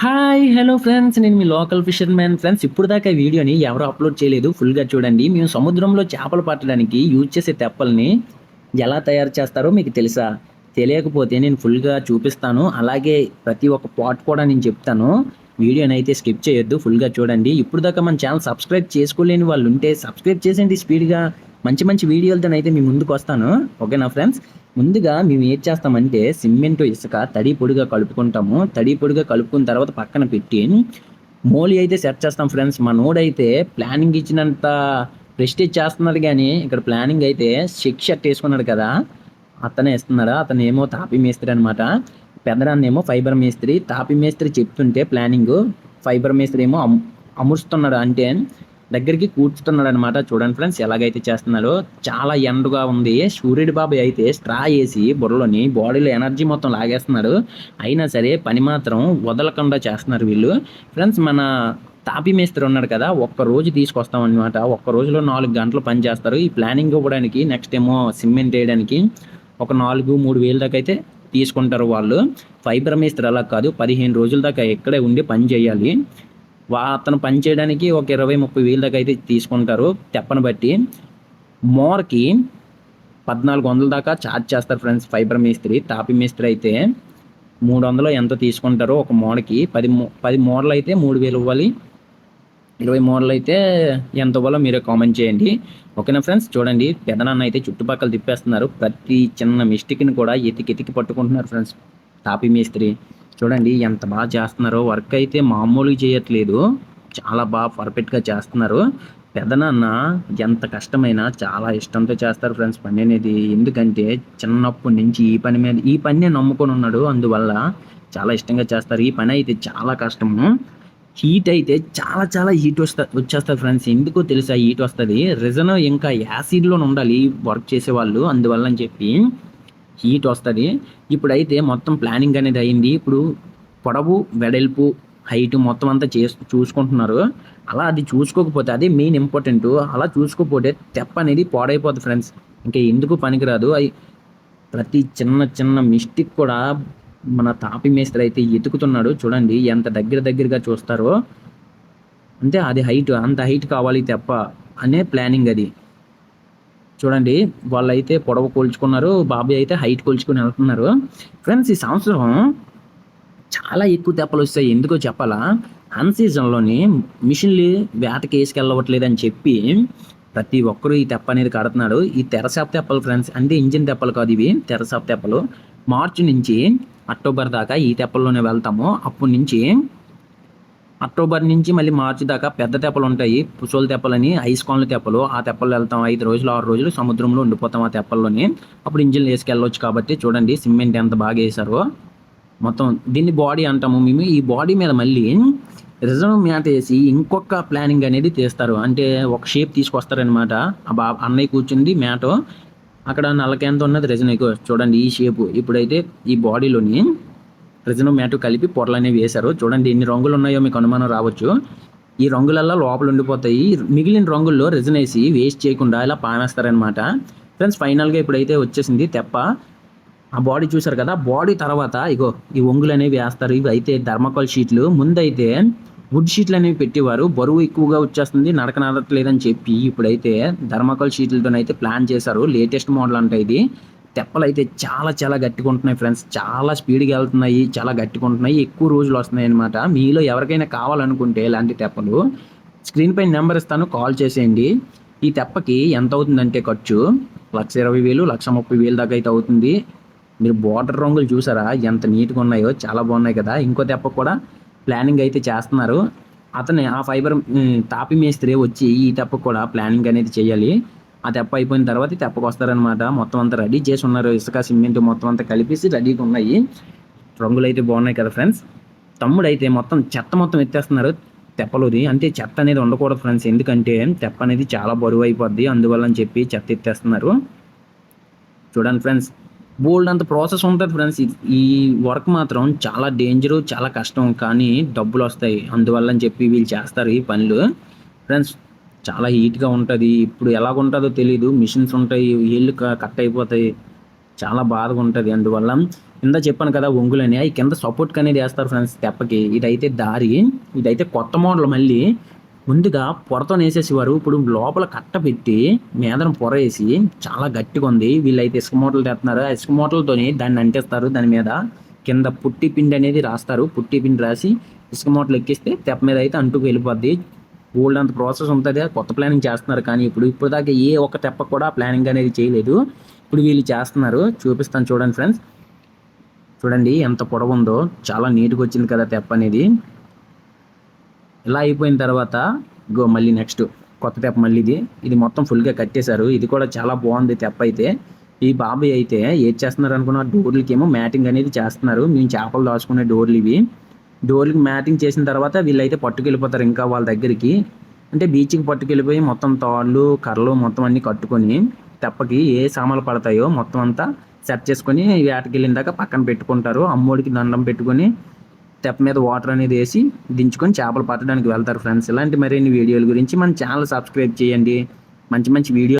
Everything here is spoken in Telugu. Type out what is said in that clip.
హాయ్ హలో ఫ్రెండ్స్ నేను మీ లోకల్ ఫిషర్ మ్యాన్ ఫ్రెండ్స్ ఇప్పుడు దాకా వీడియోని ఎవరు అప్లోడ్ చేయలేదు. ఫుల్గా చూడండి. మేము సముద్రంలో చేపలు పట్టడానికి యూజ్ చేసే తెప్పల్ని ఎలా తయారు చేస్తారో మీకు తెలుసా? తెలియకపోతే నేను ఫుల్గా చూపిస్తాను. అలాగే ప్రతి ఒక్క పాట్ కూడా నేను చెప్తాను. వీడియోని అయితే స్కిప్ చేయొద్దు. ఫుల్గా చూడండి. ఇప్పుడు దాకా మన ఛానల్ సబ్స్క్రైబ్ చేసుకోలేని వాళ్ళు ఉంటే సబ్స్క్రైబ్ చేసేయండి స్పీడ్గా మంచి మంచి వీడియోలతో అయితే మీ ముందుకు వస్తాను. ఓకేనా ఫ్రెండ్స్? ముందుగా మేము ఏం చేస్తామంటే సిమెంట్ ఇసుక తడి పొడిగా కలుపుకుంటాము. తడి పొడిగా కలుపుకున్న తర్వాత పక్కన పెట్టి మోలి అయితే సెట్ చేస్తాం ఫ్రెండ్స్. మా నోడైతే ప్లానింగ్ ఇచ్చినంత ప్రెస్టేజ్ చేస్తున్నాడు కానీ ఇక్కడ ప్లానింగ్ అయితే చెక్ షర్ట్ వేసుకున్నాడు కదా. అతనే ఇస్తున్నాడు అతను ఏమో తాపి మేస్త్రి అనమాట పెద్దరాన్ని ఫైబర్ మేస్త్రి. తాపి మేస్త్రి చెప్తుంటే ప్లానింగ్ ఫైబర్ మేస్త్రి ఏమో అమ్- అంటే దగ్గరికి కూర్చుతున్నాడు అనమాట చూడండి ఫ్రెండ్స్ ఎలాగైతే చేస్తున్నాడో చాలా ఎండగా ఉంది. సూర్యుడి బాబాయ్ అయితే స్ట్రా వేసి బుర్రలోని బాడీలో ఎనర్జీ మొత్తం లాగేస్తున్నాడు. అయినా సరే పని మాత్రం వదలకుండా చేస్తున్నారు వీళ్ళు. ఫ్రెండ్స్ మన తాపి మేస్త్రి ఉన్నాడు కదా ఒక్క రోజు తీసుకొస్తాం అనమాట ఒక్క రోజులో నాలుగు గంటలు పని చేస్తారు. ఈ ప్లానింగ్ ఇవ్వడానికి నెక్స్ట్ ఏమో సిమెంట్ వేయడానికి ఒక నాలుగు మూడు వేలు దాకా అయితే తీసుకుంటారు వాళ్ళు. ఫైబర్ మేస్త్రి అలా కాదు పదిహేను రోజుల దాకా ఇక్కడే ఉండి పని చేయాలి. వా అతను పని చేయడానికి ఒక ఇరవై ముప్పై వేలు దాకా అయితే తీసుకుంటారు తెప్పను బట్టి. మోర్కి పద్నాలుగు వందల దాకా ఛార్జ్ చేస్తారు ఫ్రెండ్స్ ఫైబర్ మేస్త్రి తాపి మేస్త్రి అయితే. మూడు వందలు ఎంత తీసుకుంటారో ఒక మోడకి పది మో పది మోడలు అయితే మూడు వేలు ఇవ్వాలి. ఇరవై మోడల్ అయితే ఎంత ఇవ్వాలో మీరే కామెంట్ చేయండి. ఓకేనా ఫ్రెండ్స్? చూడండి పెదనాన్న అయితే చుట్టుపక్కల తిప్పేస్తున్నారు. ప్రతి చిన్న మిస్టేక్ని కూడా ఎతికి ఎతికి పట్టుకుంటున్నారు ఫ్రెండ్స్ తాపి మేస్త్రి. చూడండి ఎంత బాగా చేస్తున్నారో. వర్క్ అయితే మామూలుగా చేయట్లేదు. చాలా బాగా పర్ఫెక్ట్గా చేస్తున్నారు. పెదనాన్న ఎంత కష్టమైనా చాలా ఇష్టంతో చేస్తారు ఫ్రెండ్స్ పని అనేది ఎందుకంటే చిన్నప్పటి నుంచి ఈ పని మీద ఈ పని నమ్ముకొని ఉన్నాడు. అందువల్ల చాలా ఇష్టంగా చేస్తారు. ఈ పని అయితే చాలా కష్టము హీట్ అయితే చాలా చాలా హీట్ వస్తా వచ్చేస్తుంది ఫ్రెండ్స్. ఎందుకో తెలుసా హీట్ వస్తుంది. రిజన్ ఇంకా యాసిడ్లో ఉండాలి వర్క్ చేసేవాళ్ళు. అందువల్ల అని చెప్పి హీట్ వస్తుంది. ఇప్పుడైతే మొత్తం ప్లానింగ్ అనేది అయింది. ఇప్పుడు పొడవు వెడల్పు హైట్ మొత్తం అంతా చే చూసుకుంటున్నారు. అలా అది చూసుకోకపోతే అదే మెయిన్ ఇంపార్టెంట్ అలా చూసుకోకపోతే తెప్ప అనేది పాడైపోతుంది ఫ్రెండ్స్ ఇంకా ఎందుకు పనికిరాదు? అవి ప్రతి చిన్న చిన్న మిస్టేక్ కూడా మన తాపి మేస్త్రి అయితే ఎతుకుతున్నాడు. చూడండి ఎంత దగ్గర దగ్గరగా చూస్తారో. అంటే అది హైట్ అంత హైట్ కావాలి తెప్ప అనే ప్లానింగ్ అది. చూడండి వాళ్ళైతే పొడవు కోల్చుకున్నారు బాబాయ్ అయితే హైట్ కోల్చుకుని వెళ్తున్నారు. ఫ్రెండ్స్ ఈ సంవత్సరం చాలా ఎక్కువ తెప్పలు వస్తాయి. ఎందుకో చెప్పాలా? అన్ సీజన్లోని మిషన్లు వేటకి వేసుకెళ్ళవట్లేదు అని చెప్పి ప్రతి ఒక్కరూ ఈ తెప్ప అనేది కడుతున్నాడు ఈ తెరసాప్ తెప్పలు ఫ్రెండ్స్ అంటే ఇంజిన్ తెప్పలు కాదు ఇవి తెరసాప్ తెప్పలు. మార్చి నుంచి అక్టోబర్ దాకా ఈ తెప్పల్లోనే వెళ్తాము. అప్పటి నుంచి అక్టోబర్ నుంచి మళ్ళీ మార్చి దాకా పెద్ద తెప్పలు ఉంటాయి. పుసోల తెప్పలని ఐస్ కాన్ల తెప్పలు ఆ తెప్పలు వెళ్తాం. ఐదు రోజులు ఆరు రోజులు సముద్రంలో ఉండిపోతాం ఆ తెప్పల్లోని. అప్పుడు ఇంజిన్ వేసుకెళ్ళవచ్చు కాబట్టి చూడండి సిమెంట్ ఎంత బాగా వేసారో మొత్తం దీన్ని బాడీ అంటాము మేము. ఈ బాడీ మీద మళ్ళీ రిజర్వ్ మ్యాట్ వేసి ఇంకొక ప్లానింగ్ అనేది తీస్తారు. అంటే ఒక షేప్ తీసుకొస్తారనమాట ఆ బా అన్నయ్య కూర్చుంది మ్యాట్. అక్కడ నల్లకేంత ఉన్నది రిజన్ ఎక్కువ. చూడండి ఈ షేపు. ఇప్పుడైతే ఈ బాడీలోని రిజన్ మ్యాటు కలిపి పొరలు అనేవి వేశారు. చూడండి ఎన్ని రంగులు ఉన్నాయో మీకు అనుమానం రావచ్చు. ఈ రంగులల్లో లోపల ఉండిపోతాయి. మిగిలిన రంగుల్లో రిజన్ వేసి వేస్ట్ చేయకుండా ఇలా పామేస్తారనమాట ఫ్రెండ్స్ ఫైనల్గా ఇప్పుడైతే వచ్చేసింది తెప్ప. ఆ బాడీ చూసారు కదా? బాడీ తర్వాత ఇగో ఈ ఒంగులు అనేవి వేస్తారు. ఇవి అయితే ధర్మకోల్ షీట్లు ముందైతే వుడ్ షీట్లు అనేవి పెట్టేవారు. బరువు ఎక్కువగా వచ్చేస్తుంది. నడక నడట్లేదని చెప్పి ఇప్పుడైతే ధర్మకోల్ షీట్లతోనైతే ప్లాన్ చేశారు. లేటెస్ట్ మోడల్ అంటే ఇది. తెప్పలు అయితే చాలా చాలా గట్టిగా ఉంటున్నాయి ఫ్రెండ్స్. చాలా స్పీడ్గా వెళ్తున్నాయి చాలా గట్టిగా ఉంటున్నాయి. ఎక్కువ రోజులు వస్తున్నాయి అనమాట మీలో ఎవరికైనా కావాలనుకుంటే ఇలాంటి తెప్పలు స్క్రీన్ పై నెంబర్ ఇస్తాను కాల్ చేసేయండి. ఈ తెప్పకి ఎంత అవుతుందంటే ఖర్చు? లక్ష ఇరవై వేలు లక్ష ముప్పై వేలు దాకా అయితే అవుతుంది. మీరు బార్డర్ రంగులు చూసారా? ఎంత నీట్గా ఉన్నాయో చాలా బాగున్నాయి కదా. ఇంకో తెప్ప కూడా ప్లానింగ్ అయితే చేస్తున్నారు. అతను ఆ ఫైబర్ తాపి మేస్త్రి వచ్చి ఈ తెప్ప కూడా ప్లానింగ్ అనేది చేయాలి. ఆ తెప్ప అయిపోయిన తర్వాత తెప్పకు వస్తారనమాట మొత్తం అంతా రెడీ చేసి ఉన్నారు. ఇసుక సిమెంట్ మొత్తం అంతా కలిపేసి రెడీగా ఉన్నాయి. రంగులు అయితే బాగున్నాయి కదా ఫ్రెండ్స్. తమ్ముడు అయితే మొత్తం చెత్త మొత్తం ఎత్తేస్తున్నారు. తెప్పలోది అంటే చెత్త అనేది ఉండకూడదు ఫ్రెండ్స్. ఎందుకంటే తెప్ప అనేది చాలా బరువు అయిపోద్ది. అందువల్ల అని చెప్పి చెత్త ఎత్తేస్తున్నారు. చూడండి ఫ్రెండ్స్. బోల్డ్ అంత ప్రాసెస్ ఉంటుంది ఫ్రెండ్స్. ఈ వర్క్ మాత్రం చాలా డేంజరు చాలా కష్టం. కానీ డబ్బులు వస్తాయి. అందువల్ల అని చెప్పి వీళ్ళు చేస్తారు ఈ పనులు. ఫ్రెండ్స్ చాలా హీట్గా ఉంటుంది. ఇప్పుడు ఎలాగుంటుందో తెలియదు మిషన్స్ ఉంటాయి ఇళ్ళు కట్ అయిపోతాయి. చాలా బాధగా ఉంటుంది అందువల్ల కింద చెప్పాను కదా ఒంగులని. అవి కింద సపోర్ట్ అనేది వేస్తారు ఫ్రెండ్స్ తెప్పకి. ఇదైతే దారి ఇదైతే కొత్త మోడల్ మళ్ళీ. ముందుగా పొరతో వేసేసేవారు. ఇప్పుడు లోపల కట్ట పెట్టి మీదన పొర వేసి చాలా గట్టిగా ఉంది వీళ్ళైతే ఇసుక మూటలు తెస్తున్నారు ఆ ఇసుక మూటలతోని దాన్ని అంటేస్తారు. దాని మీద కింద పుట్టి పిండి అనేది రాస్తారు. పుట్టి పిండి రాసి ఇసుక మూటలు ఎక్కిస్తే తెప్ప మీద అయితే అంటుకు వెళ్ళిపోద్ది. ఓల్డ్ అంత ప్రాసెస్ ఉంటుంది కొత్త ప్లానింగ్ చేస్తున్నారు కానీ ఇప్పుడు ఇప్పుడు దాకా ఏ ఒక్క తెప్ప కూడా ప్లానింగ్ అనేది చేయలేదు. ఇప్పుడు వీళ్ళు చేస్తున్నారు చూపిస్తాను చూడండి ఫ్రెండ్స్. చూడండి ఎంత పొడవు ఉందో చాలా నీట్గా వచ్చింది కదా తెప్ప అనేది. ఇలా అయిపోయిన తర్వాత గో మళ్ళీ నెక్స్ట్ కొత్త తెప్ప మళ్ళీ ఇది. ఇది మొత్తం ఫుల్గా కట్టేశారు. ఇది కూడా చాలా బాగుంది తెప్ప అయితే. ఈ బాబాయ్ అయితే ఏం చేస్తున్నారు అనుకున్న డోర్లకి ఏమో మ్యాటింగ్ అనేది చేస్తున్నారు. మేము చేపలు దాచుకునే డోర్లు ఇవి. డోర్లకి మ్యాటింగ్ చేసిన తర్వాత వీళ్ళైతే పట్టుకెళ్ళిపోతారు ఇంకా వాళ్ళ దగ్గరికి. అంటే బీచ్కి పట్టుకెళ్ళిపోయి మొత్తం తాళ్ళు కర్రలు మొత్తం అన్ని కట్టుకొని తెప్పకి ఏ సామాన్లు పడతాయో మొత్తం అంతా సెట్ చేసుకొని వేటకి వెళ్ళిన దాకా పక్కన పెట్టుకుంటారు. అమ్మోడికి దండం పెట్టుకొని తెప్ప మీద వాటర్ అనేది వేసి దించుకొని చేపలు పట్టడానికి వెళ్తారు ఫ్రెండ్స్. ఇలాంటి మరిన్ని వీడియోల గురించి మన ఛానల్ సబ్స్క్రైబ్ చేయండి. మంచి మంచి వీడియో